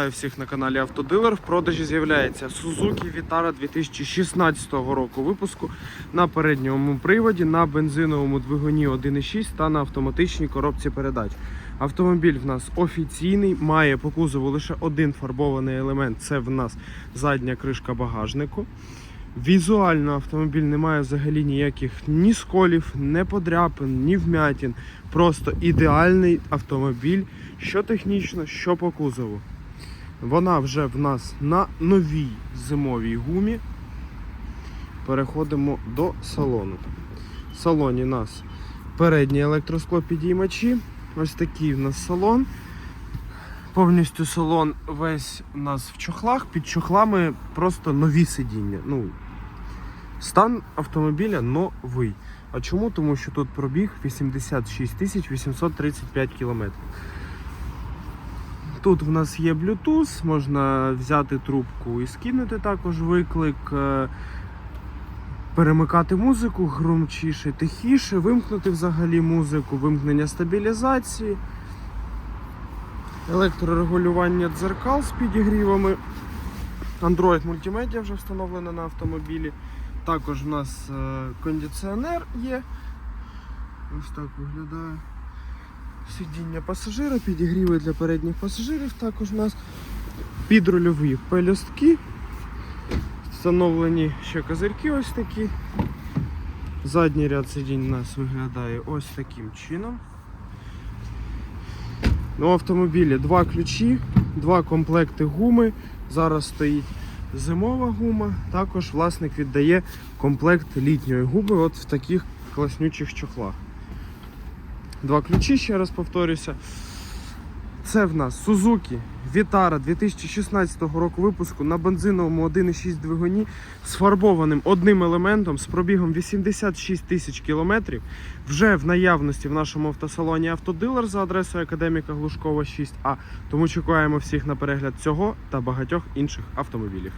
Вітаю всіх на каналі Автодилер. В продажі з'являється Suzuki Vitara 2016 року випуску на передньому приводі, на бензиновому двигуні 1.6 та на автоматичній коробці передач. Автомобіль в нас офіційний, має по кузову лише один фарбований елемент це в нас задня кришка багажнику. Візуально автомобіль не має взагалі ніяких ні сколів, ні подряпин, ні вмятін. Просто ідеальний автомобіль, що технічно, що по кузову. Вона вже в нас на новій зимовій гумі. Переходимо до салону. В салоні у нас передні електросклопідіймачі. Ось такий в нас салон. Повністю салон весь у нас в чохлах. Під чохлами просто нові сидіння. Ну, стан автомобіля новий. А чому? Тому що тут пробіг 86 835 кілометрів. Тут в нас є Bluetooth, можна взяти трубку і скинути також виклик, е, перемикати музику громчіше, тихіше, вимкнути взагалі музику, вимкнення стабілізації, електрорегулювання дзеркал з підігрівами. Android мультимедіа вже встановлено на автомобілі. Також в нас е, кондиціонер є. Ось так виглядає. Сидіння пасажира, підігріви для передніх пасажирів. Також у нас підрульові пелюстки. Встановлені ще козирки ось такі. Задній ряд сидінь у нас виглядає ось таким чином. У автомобілі два ключі, два комплекти гуми. Зараз стоїть зимова гума. Також власник віддає комплект літньої гуми от в таких класнючих чохлах. Два ключі, ще раз повторюся. Це в нас Suzuki Vitara 2016 року випуску на бензиновому 1.6 двигуні з фарбованим одним елементом з пробігом 86 тисяч кілометрів. Вже в наявності в нашому автосалоні автодилер за адресою Академіка Глушкова 6А. Тому чекаємо всіх на перегляд цього та багатьох інших автомобілів.